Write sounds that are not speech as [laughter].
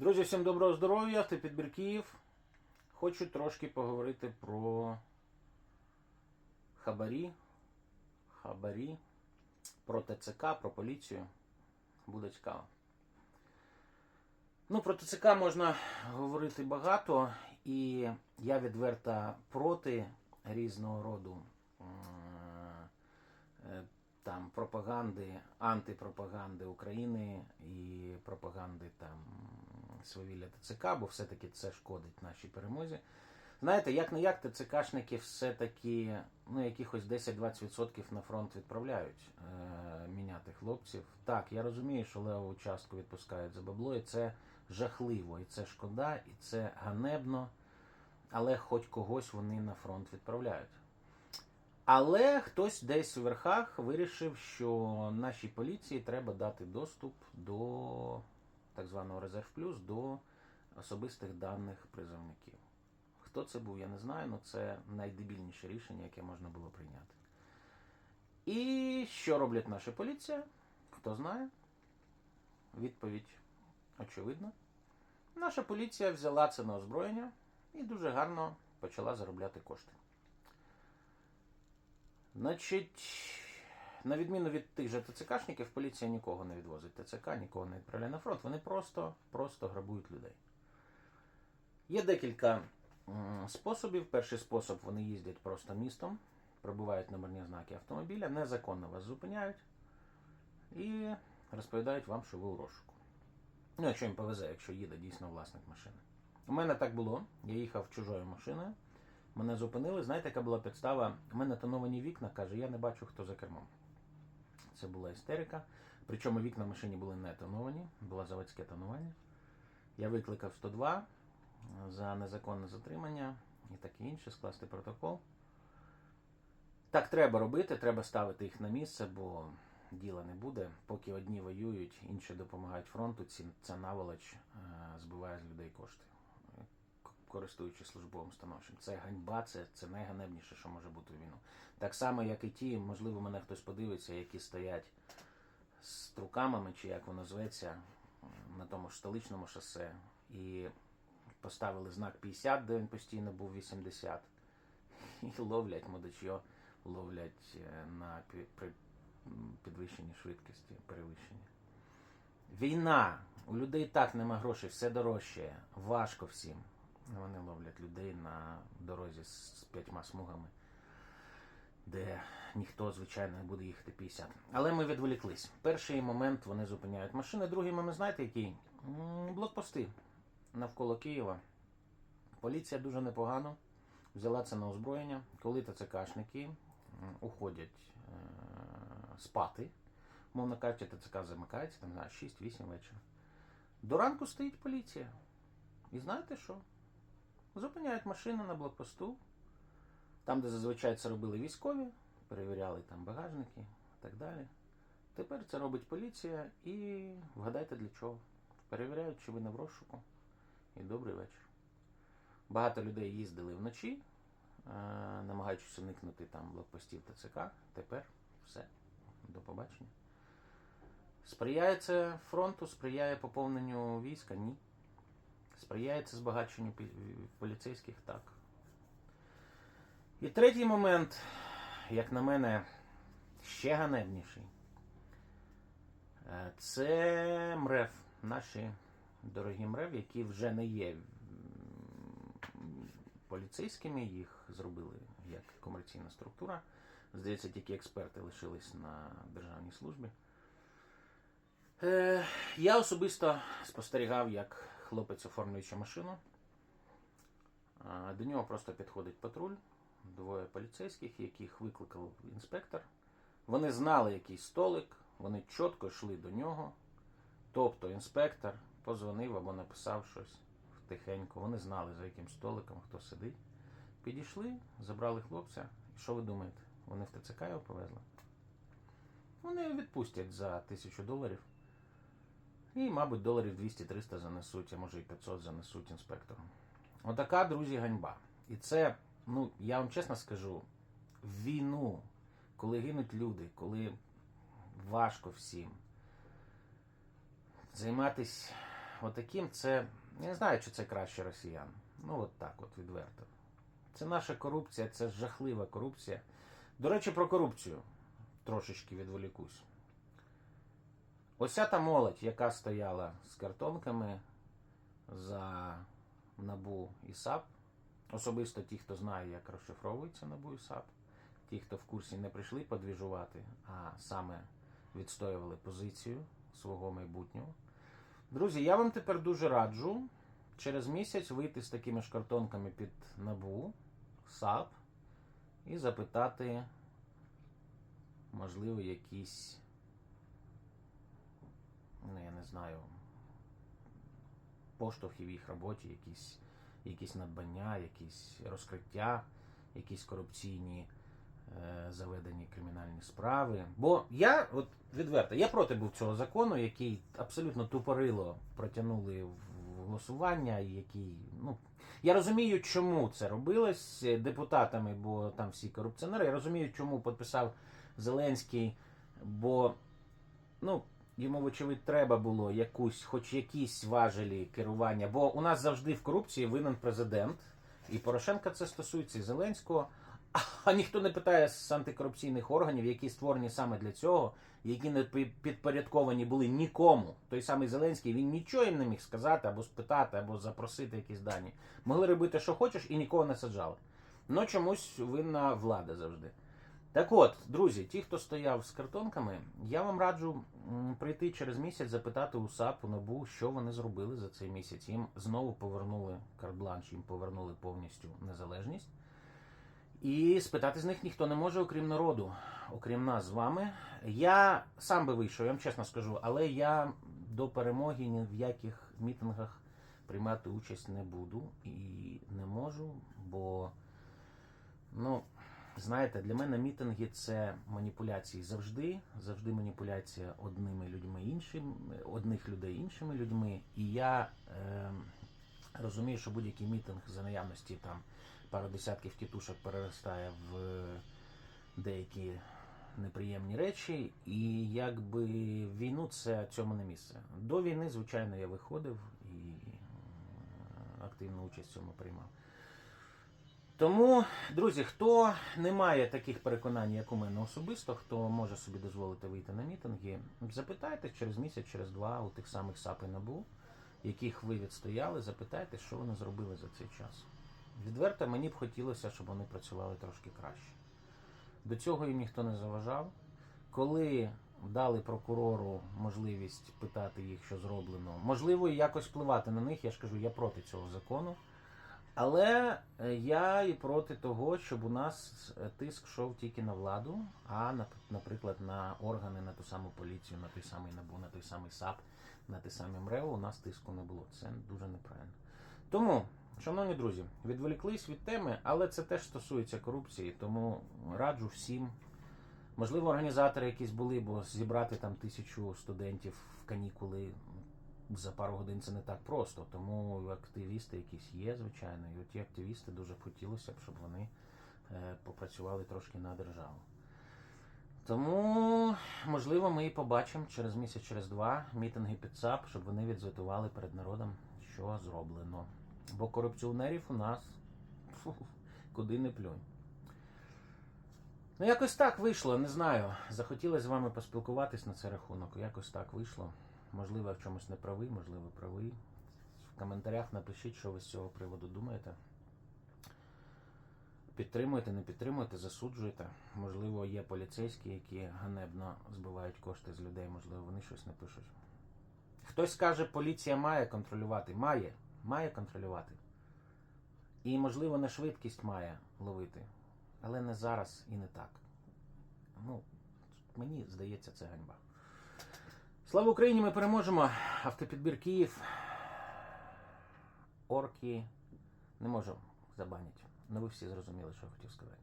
Друзі, всім доброго здоров'я, ти підбір Київ. Хочу трошки поговорити про хабарі, хабарі, про ТЦК, про поліцію. Буде цікаво. Ну, про ТЦК можна говорити багато, і я відверто проти різного роду е, там пропаганди, антипропаганди України і пропаганди там свавілля ТЦК, бо все-таки це шкодить нашій перемозі. Знаєте, як не як ТЦКшники все-таки ну, якихось 10-20% на фронт відправляють е, міняти хлопців. Так, я розумію, що леву частку відпускають за бабло, і це жахливо, і це шкода, і це ганебно, але хоч когось вони на фронт відправляють. Але хтось десь у верхах вирішив, що нашій поліції треба дати доступ до так званого резерв плюс до особистих даних призовників. Хто це був, я не знаю, але це найдебільніше рішення, яке можна було прийняти. І що роблять наша поліція? Хто знає? Відповідь очевидна. Наша поліція взяла це на озброєння і дуже гарно почала заробляти кошти. Значить, на відміну від тих же ТЦКшників, поліція нікого не відвозить ТЦК, нікого не відправляє на фронт. Вони просто, просто грабують людей. Є декілька способів. Перший спосіб вони їздять просто містом, пробувають номерні знаки автомобіля, незаконно вас зупиняють і розповідають вам, що ви у розшуку. Ну, якщо їм повезе, якщо їде дійсно власник машини. У мене так було. Я їхав чужою машиною. Мене зупинили. Знаєте, яка була підстава? У мене тоновані вікна, каже, я не бачу, хто за кермом. Це була істерика. Причому вікна в машині були не тоновані, було заводське тонування. Я викликав 102 за незаконне затримання і таке інше, скласти протокол. Так треба робити, треба ставити їх на місце, бо діла не буде. Поки одні воюють, інші допомагають фронту, ця наволоч е, збиває з людей кошти, користуючись службовим становищем. Це ганьба, це, це найганебніше, що може бути в війну. Так само, як і ті, можливо, мене хтось подивиться, які стоять з трукамами, чи як воно зветься, на тому ж столичному шосе, і поставили знак 50, де він постійно був 80, і ловлять мудачьо, ловлять е, на при підвищенні швидкості, перевищенні. Війна. У людей так нема грошей, все дорожче, важко всім. Вони ловлять людей на дорозі з п'ятьма смугами, де ніхто, звичайно, не буде їхати 50. Але ми відволіклись. Перший момент вони зупиняють машини, другий момент, знаєте, який? Блокпости навколо Києва. Поліція дуже непогано взяла це на озброєння, коли ТЦКшники уходять е, спати. Мовно кажучи, ТЦК замикається, там, знаю, 6-8 вечора. До ранку стоїть поліція. І знаєте що? Зупиняють машину на блокпосту, там, де зазвичай це робили військові, перевіряли там багажники і так далі. Тепер це робить поліція і вгадайте для чого. Перевіряють, чи ви не в розшуку. І добрий вечір. Багато людей їздили вночі, е, намагаючись уникнути там блокпостів ТЦК. Тепер все. До побачення. Сприяє це фронту, сприяє поповненню війська? Ні. Сприяє це збагаченню поліцейських? Так. І третій момент, як на мене, ще ганебніший. Е, Це МРЕВ, наші дорогі МРЕВ, які вже не є поліцейськими, їх зробили як комерційна структура. Здається, тільки експерти лишились на державній службі. Е, я особисто спостерігав, як хлопець оформлюючи машину. До нього просто підходить патруль, двоє поліцейських, яких викликав інспектор. Вони знали якийсь столик, вони чітко йшли до нього. Тобто інспектор позвонив або написав щось тихенько. Вони знали, за яким столиком хто сидить. Підійшли, забрали хлопця. І що ви думаєте? Вони в ТЦК його повезли? Вони відпустять за тисячу доларів. І, мабуть, доларів 200-300 занесуть, а може і 500 занесуть інспектору. Отака, друзі, ганьба. І це, ну, я вам чесно скажу, в війну, коли гинуть люди, коли важко всім займатися отаким, це. Я не знаю, чи це краще росіян. Ну, от так, от відверто. Це наша корупція, це жахлива корупція. До речі, про корупцію трошечки відволікусь. Ося та молодь, яка стояла з картонками за набу і САП. Особисто ті, хто знає, як розшифровується набу і САП, ті, хто в курсі не прийшли подвіжувати, а саме відстоювали позицію свого майбутнього. Друзі, я вам тепер дуже раджу через місяць вийти з такими ж картонками під набу, САП і запитати, можливо, якісь, знаю, поштовхи в їх роботі, якісь, якісь надбання, якісь розкриття, якісь корупційні е, заведені кримінальні справи. Бо я, от відверто, я проти був цього закону, який абсолютно тупорило протягнули в голосування, який, ну. Я розумію, чому це робилось депутатами, бо там всі корупціонери. Я розумію, чому підписав Зеленський, бо ну, йому, вочевидь, треба було якусь, хоч якісь важелі керування. Бо у нас завжди в корупції винен президент, і Порошенка це стосується і Зеленського. [laughs] А ніхто не питає з антикорупційних органів, які створені саме для цього, які не підпорядковані були нікому. Той самий Зеленський він нічого їм не міг сказати, або спитати, або запросити якісь дані. Могли робити, що хочеш, і нікого не саджали. Ну чомусь винна влада завжди. Так от, друзі, ті, хто стояв з картонками, я вам раджу прийти через місяць, запитати у САП, у НАБУ, що вони зробили за цей місяць. Їм знову повернули карт-бланш, їм повернули повністю незалежність. І спитати з них ніхто не може, окрім народу, окрім нас з вами. Я сам би вийшов, я вам чесно скажу, але я до перемоги ні в яких мітингах приймати участь не буду і не можу, бо, ну, знаєте, для мене мітинги це маніпуляції завжди, завжди маніпуляція одними людьми іншим, одних людей іншими людьми. І я е, розумію, що будь-який мітинг за наявності там пару десятків тітушок переростає в деякі неприємні речі, і якби війну це цьому не місце. До війни, звичайно, я виходив і е, активну участь в цьому приймав. Тому, друзі, хто не має таких переконань, як у мене особисто, хто може собі дозволити вийти на мітинги, запитайте через місяць, через два у тих самих САП і НАБУ, яких ви відстояли, запитайте, що вони зробили за цей час. Відверто мені б хотілося, щоб вони працювали трошки краще. До цього їм ніхто не заважав. Коли дали прокурору можливість питати їх, що зроблено, можливо, і якось впливати на них, я ж кажу, я проти цього закону. Але е, я і проти того, щоб у нас е, тиск йшов тільки на владу, а нап- наприклад на органи, на ту саму поліцію, на той самий НАБУ, на той самий САП, на те саме МРЕО у нас тиску не було. Це дуже неправильно. Тому, шановні друзі, відволіклись від теми, але це теж стосується корупції, тому раджу всім. Можливо, організатори якісь були, бо зібрати там тисячу студентів в канікули за пару годин це не так просто. Тому активісти якісь є, звичайно. І ті активісти дуже хотілося б, щоб вони е, попрацювали трошки на державу. Тому, можливо, ми і побачимо через місяць, через два мітинги під САП, щоб вони відзвітували перед народом, що зроблено. Бо корупціонерів у нас фу, куди не плюнь. Ну, якось так вийшло, не знаю. Захотілося з вами поспілкуватись на цей рахунок. Якось так вийшло. Можливо, я в чомусь не правий, можливо, правий. В коментарях напишіть, що ви з цього приводу думаєте. Підтримуєте, не підтримуєте, засуджуєте. Можливо, є поліцейські, які ганебно збивають кошти з людей, можливо, вони щось не пишуть. Хтось скаже, поліція має контролювати. Має, має контролювати. І, можливо, не швидкість має ловити. Але не зараз і не так. Ну, мені здається, це ганьба. Слава Україні! Ми переможемо. Автопідбір Київ. Орки не можу забанити. Ну ви всі зрозуміли, що я хотів сказати.